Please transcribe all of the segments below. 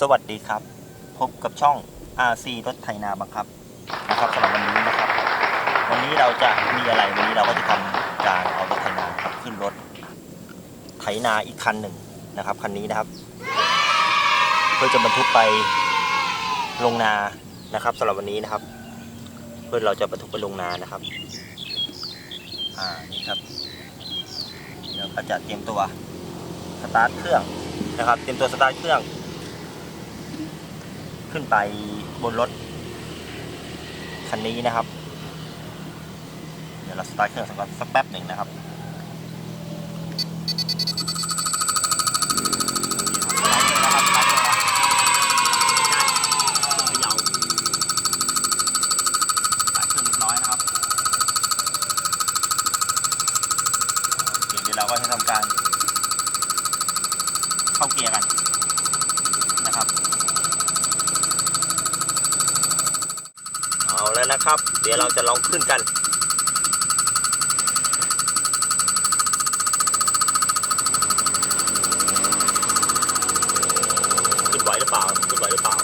สวัสดีครับ พบกับช่อง RC รถไถนาบังคับนะครับสำหรับวันนี้นะครับ วันนี้เราจะมีอะไรวันนี้เราก็จะทำการเอารถไถนาครับขึ้นรถ ไถนาอีกคันหนึ่งนะครับคันนี้นะครับ เพื่อจะบรรทุกไปลงนานะครับสำหรับวันนี้นะครับ เพื่อเราจะบรรทุกไปลงนานะครับอ่านี่ครับเดี๋ยวก็จะเตรียมตัวสตาร์ทเครื่องนะครับ เตรียมตัวสตาร์ทเครื่อง ขึ้นไปบนรถคันนี้นะครับ เดี๋ยวเราสตาร์ทเครื่องสักแป๊บหนึ่งนะครับสตาร์ทเครื่องนะไม่ใช่เครื่องเขย่าสตาร์ทเครื่องเรียบร้อยนะครับโอเคเดี๋ยวเราก็จะทำการ เข้าเกียร์กันนะครับ เอา แล้วนะครับ เดี๋ยวเราจะลองขึ้นกัน ขึ้นไหวหรือเปล่า ขึ้นไหวหรือเปล่า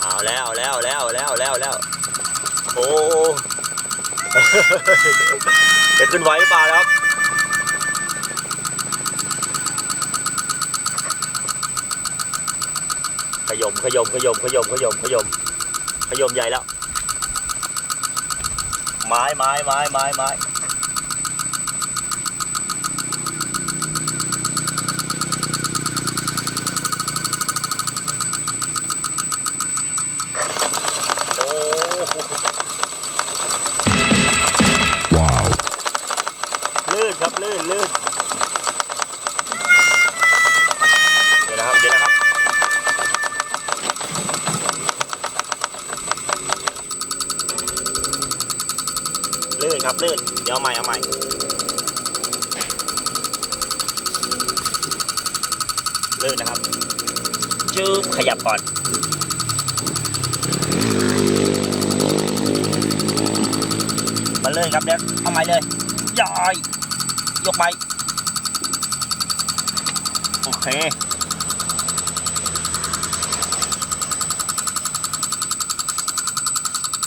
เอาแล้วแล้วแล้วแล้วแล้วเอาแล้วโอ้จะขึ้นไหวหรือเปล่าครับ ขยมขยมขยมขยมขยมขยมขยมใหญ่แล้ว ไม้ไม้ไม้ไม้ไม้ ลื่นครับลื่นเดี๋ยวใหม่เอาใหม่ลื่นนะครับจืบขยับก่อนมันลื่นครับเดี๋ยวเอาใหม่เลยย่อยยกไปโอเค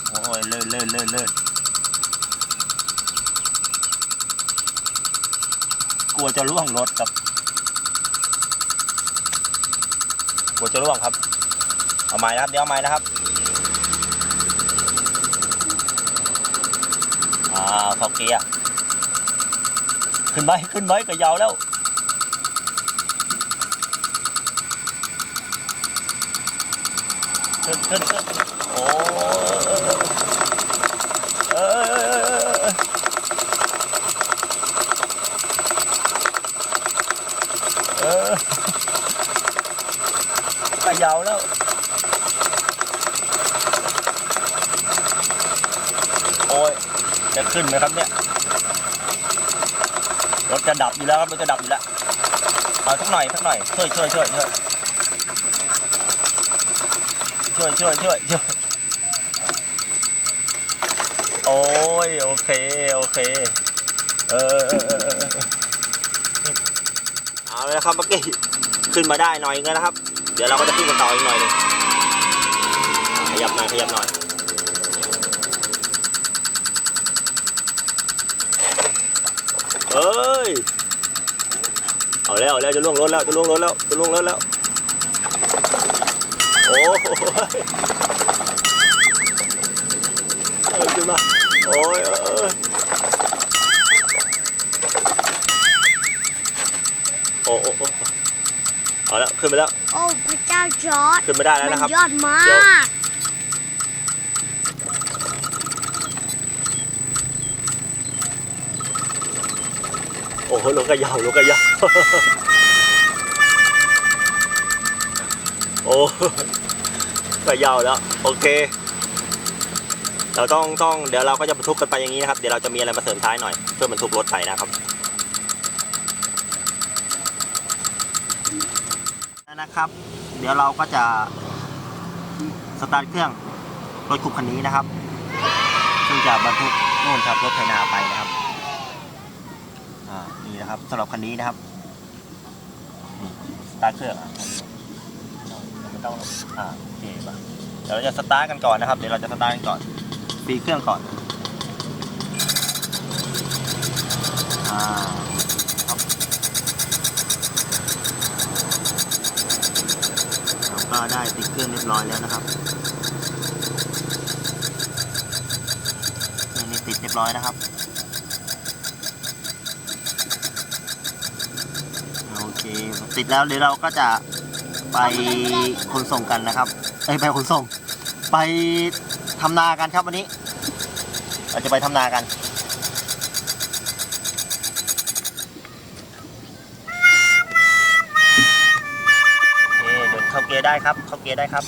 โอ้ยลื่นลื่นลื่นลื่น กลัวจะล่วงรถครับ กลัวจะล่วงครับ เอาไม้นะครับ เดี๋ยวเอาไม้นะครับอ่าพอเกียร์ขึ้นไปขึ้นไปก็ยาวแล้วขึ้นขึ้นขึ้นโอ้เออ เออขยาวแล้ว โอ้ย จะขึ้นไหมครับเนี่ย รถจะดับอยู่แล้วครับ รถจะดับอยู่แล้ว เอาสักหน่อยสักหน่อย ช่วยช่วยช่วยช่วยช่วยช่วยช่วยช่วยโอ้ย โอเค โอเค เออเออเออ เอาเลยนะครับเมื่อกี้ขึ้นมาได้หน่อยนึงแล้วนะครับ เดี๋ยวเราก็จะขึ้นกันต่ออีกหน่อยหนึงขยับหน่อยขยับหน่อยเอ้ยเอาแล้วเอาแล้วจะล่วงรถแล้วจะล่วงรถแล้วจะล่วงรถแล้วโอ้โหเออขึ้นมาโอ้ย เออเออโอ้โอ้โอ้เอาแล้วขึ้นไปแล้ว โอ้พระเจ้าจอร์ดขึ้นไม่ได้แล้วนะครับมันยอดมาเดี๋ยวกโอ้โหลงกระยาวลงกระยาวโอ้กระยาวแล้วโอเค เราต้องต้องเดี๋ยวเราก็จะบรรทุกกันไปอย่างนี้นะครับ เดี๋ยวเราจะมีอะไรมาเสริมท้ายหน่อย เพื่อบรรทุกรถไปนะครับนะ ครับ เดี๋ยวเราก็จะสตาร์ทเครื่องรถขุบคันนี้นะครับ ซึ่งจะบรรทุกนู่นครับรถไถนาไปนะครับอ่านี่นะครับสำหรับคันนี้นะครับนี่สตาร์ทเครื่องอะไม่ต้องอ่าโอเคป่ะเดี๋ยวเราจะสตาร์ทกันก่อนนะครับ เดี๋ยวเราจะสตาร์ทกันก่อนปีเครื่องก่อนอ่าครับเรา ก็ได้ติดเครื่องเรียบร้อยแล้วนะครับเครื่องนี้ติดเรียบร้อยนะครับ โอเค ติดแล้วเดี๋ยวเราก็จะไปขนส่งกันนะครับเอ้ไปขนส่ง ไปทำนากันครับวันนี้ เราจะไปทำนากัน ได้ครับเข้าเกียร์ได้ครับ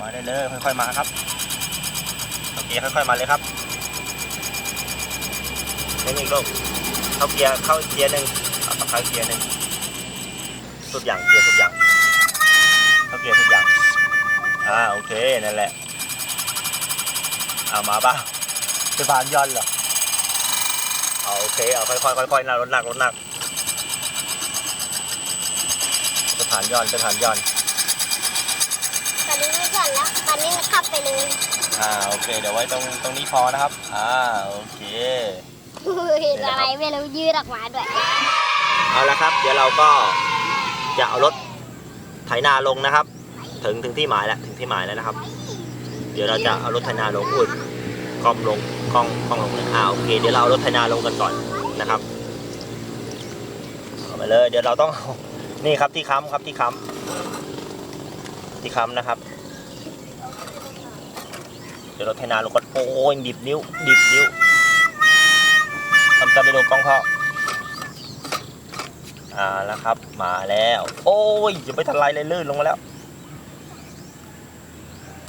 มาได้เลยค่อยๆมาครับเข้าเกียร์ค่อยๆมาเลยครับนี่ลูกเข้าเกียร์เข้าเกียร์หนึ่งเอาเข้าเกียร์หนึ่งทุกอย่างเกียร์ทุกอย่างเข้าเกียร์ทุกอย่างอ่าโอเคนั่นแหละเอามาป่ะจะผ่านย้อนเหรอเอาโอเคเอาค่อยๆค่อยๆหนะรถหนักรถหนัก จะผ่านย้อนจะผ่านย้อน ตอนนี้ไม่ก่อนแล้ว ตอนนี้มันขับไปเลยอ่าโอเค เดี๋ยวไว้ตรงตรงนี้พอนะครับ อ่าโอเคเห็นอะไรไม่รู้ยืดออกมาด้วย เอาละครับ เดี๋ยวเราก็จะเอารถไถนาลงนะครับ ถึงถึงที่หมายแล้วถึงที่หมายแล้วนะครับ เดี๋ยวเราจะเอารถไถนาลงอุ้ยกล้องลงกล้องกล้องลงเลยอ่าโอเค เดี๋ยวเราเอารถไถนาลงกันก่อนนะครับเอาไปเลย เดี๋ยวเราต้อง นี่ครับที่ค้ำครับที่ค้ำที่ค้ำนะครับ เดี๋ยวเรถไถนาลงก่อนโอ้ยดิบนิ้วดิบนิ้วทำตามในโลกล้องพ่ออ่าแล้วครับมาแล้ว โอ้ยอย่าไปทันไรเลยลื่นลงมาแล้ว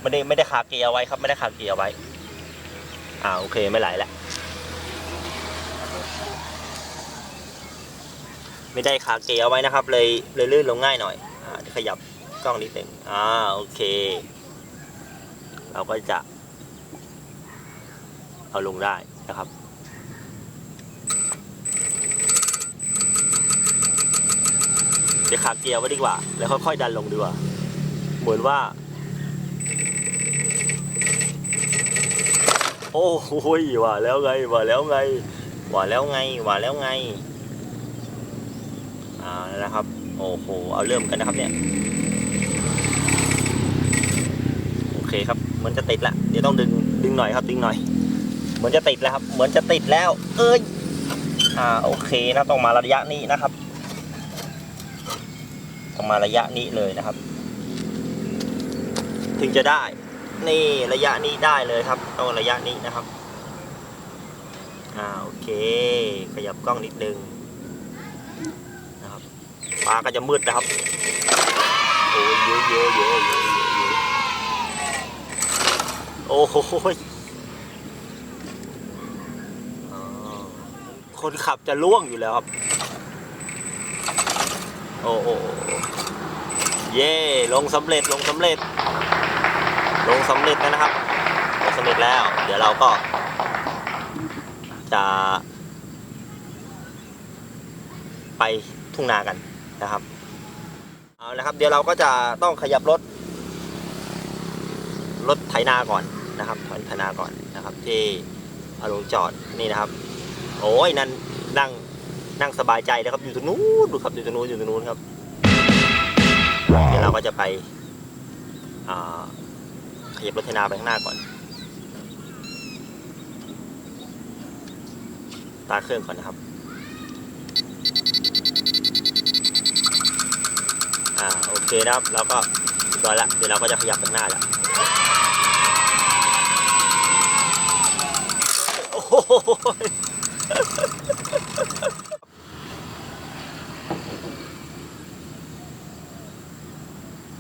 ไม่ได้ไม่ได้คาเกียร์ไว้ครับไม่ได้คาเกียร์ไว้อ่าโอเคไม่ไหลแล้ว ไม่ได้คาเกียร์ไว้นะครับ เลยเลยลื่นลงง่ายหน่อยอขยับกล้องนิดหนึ่งอ่าโอเค เราก็จะ เอาลงได้นะครับเดี๋ยวขาเกียร์ไว้ดีกว่า แล้วค่อยๆดันลงดีกว่า เหมือนว่า โอ้โหว่าแล้วไงว่าแล้วไงว่าแล้วไงว่าแล้วไงานะครับ โอ้โห เอาเริ่มกันนะครับเนี่ย โอเคครับ เหมือนจะติดละ เดี๋ยวต้องดึง ดึงหน่อยครับ ดึงหน่อย เหมือนจะติดแล้วครับ เหมือนจะติดแล้ว เอ้ย อ่า โอเคนะ ต้องมาระยะนี้นะครับ ต้องมาระยะนี้เลยนะครับ ถึงจะได้ นี่ระยะนี้ได้เลยครับ ต้องระยะนี้นะครับ อ่า โอเค ขยับกล้องนิดนึง นะครับฟ้าก็จะมืดนะครับโอ้ยเยอะเยอะเยอะเยอะเยอะเยอะโอ้โหคนขับจะล่วงอยู่แล้วครับ โอ้โหเย่ลงสำเร็จลงสำเร็จ ลงสำเร็จแล้วนะครับลงสำเร็จแล้ว เดี๋ยวเราก็ จะ ไปทุ่งนากัน นะครับเอาละครับ เดี๋ยวเราก็จะต้องขยับรถรถไถนาก่อนนะครับถอยไถนาก่อนนะครับ ที่เอาลงจอดนี่นะครับ โอ้ยนั่นนั่งนั่งสบายใจนะครับอยู่ตรงนู้นดูครับอยู่ตรงนู้นอยู่ตรงนู้นครับเดี๋ยวเราก็จะไปขยับรถไถนาไปข้างหน้าก่อนตาเครื่องก่อนนะครับ เคนะครับแล้วก็เรียบร้อยละเดี๋ยวเราก็จะขยับไปข้างหน้าแล้วโอ้โห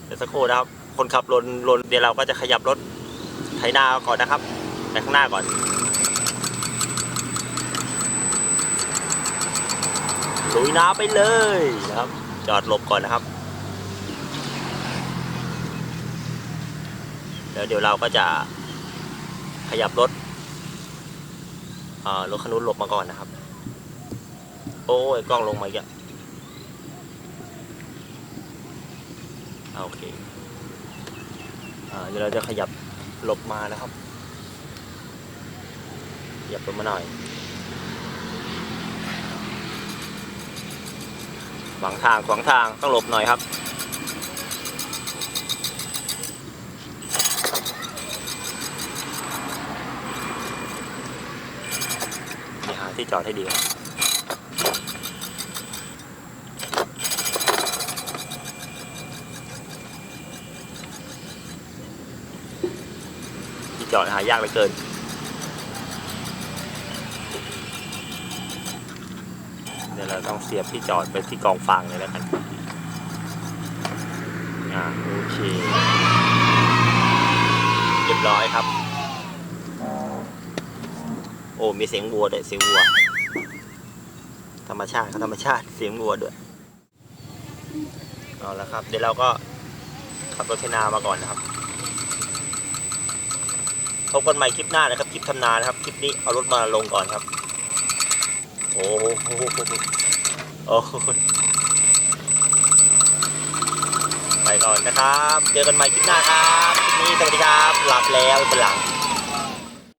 เดี๋ยวสักครู่นะครับ คนขับลนลนเดี๋ยวเราก็จะขยับรถไถนาก่อนนะครับไปข้างหน้าก่อนลุยน้ำไปเลยนะครับ จอดหลบก่อนนะครับ แล้วเดี๋ยวเราก็จะขยับรถรถคันนู้นหลบมาก่อนนะครับ โอ้ยกล้องลงมาอีกโอเคเดี๋ยวเราจะขยับหลบมานะครับขยับลงมาหน่อยขวางทางขวางทางต้องหลบหน่อยครับ ที่จอดให้ดีครับที่จอดหายากเหลือเกินเดี๋ยวเราต้องเสียบที่จอดไปที่กองฟางเลยแล้วกันอ่าโอเค เรียบร้อยครับ อ้มีเสียงวัวด้วยเสียงวัว ธรรมชาติครับธรรมชาติเสียงวัวด้วยเอาละครับเดี๋ยวเราก็ขับรถเทนามาก่อนนะครับพบกันใหม่คลิปหน้านะครับคลิปทำนานะครับคลิปนี้เอารถมาลงก่อนครับ โอ้โหโอ้โหไปก่อนนะครับ เจอกันใหม่คลิปหน้าครับคลิปนี้สวัสดีครับหลับแล้วเป็นหลัง